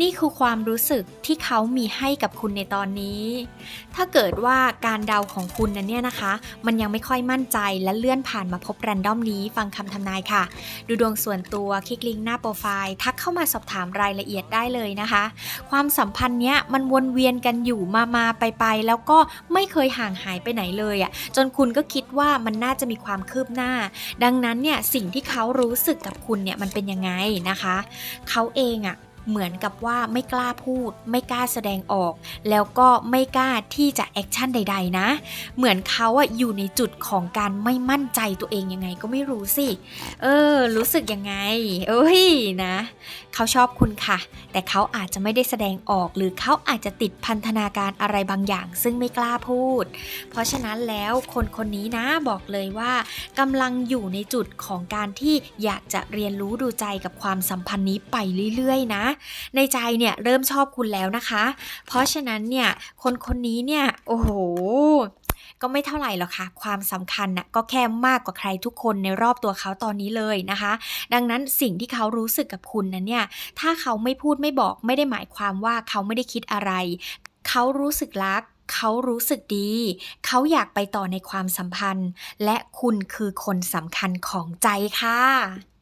นี่คือความรู้สึกที่เขามีให้กับคุณในตอนนี้ ถ้าเกิดว่าการเดาของคุณนั้นเนี่ยนะคะ มันยังไม่ค่อยมั่นใจและเลื่อนผ่านมาพบแรนดอมนี้ ฟังคำทำนายค่ะ ดูดวงส่วนตัวคลิกลิงก์หน้าโปรไฟล์ ทักเข้ามาสอบถามรายละเอียดได้เลยนะคะ ความสัมพันธ์เนี้ยมันวนเวียนกันอยู่มามาไปไปๆแล้วก็ไม่เคยห่างหายไปไหนเลยอะ่ะจนคุณก็คิดว่ามันน่าจะมีความคืบหน้า ดังนั้นเนี่ยสิ่งที่เขารู้สึกกับคุณเนี่ยมันเป็นยังไงนะคะ เขาเองอะ่ะ เหมือนกับว่าไม่กล้าพูด ไม่กล้าแสดงออก แล้วก็ไม่กล้าที่จะแอคชั่นใด ๆ นะ เหมือนเขาอะอยู่ในจุดของการไม่มั่นใจตัวเองยังไงก็ไม่รู้สิ เออ รู้สึกยังไง เอ้ยนะ เขาชอบคุณค่ะ แต่เขาอาจจะไม่ได้แสดงออกหรือเขาอาจจะติดพันธนาการอะไรบางอย่าง ซึ่งไม่กล้าพูด เพราะฉะนั้นแล้วคนคนนี้นะบอกเลยว่ากำลังอยู่ในจุดของการที่อยากจะเรียนรู้ดูใจกับความสัมพันธ์นี้ไปเรื่อยๆนะ ในใจเนี่ยเริ่มชอบคุณแล้วนะคะ เพราะฉะนั้นเนี่ยคนคนนี้เนี่ยโอ้โห ก็ไม่เท่าไหร่หรอกค่ะ ความสำคัญน่ะก็แค่มากกว่าใครทุกคนในรอบตัวเขาตอนนี้เลยนะคะ ดังนั้นสิ่งที่เขารู้สึกกับคุณนั้นเนี่ย ถ้าเขาไม่พูดไม่บอกไม่ได้หมายความว่าเขาไม่ได้คิดอะไร เขารู้สึกรักเขารู้สึกดี เขาอยากไปต่อในความสัมพันธ์ และคุณคือคนสำคัญของใจค่ะ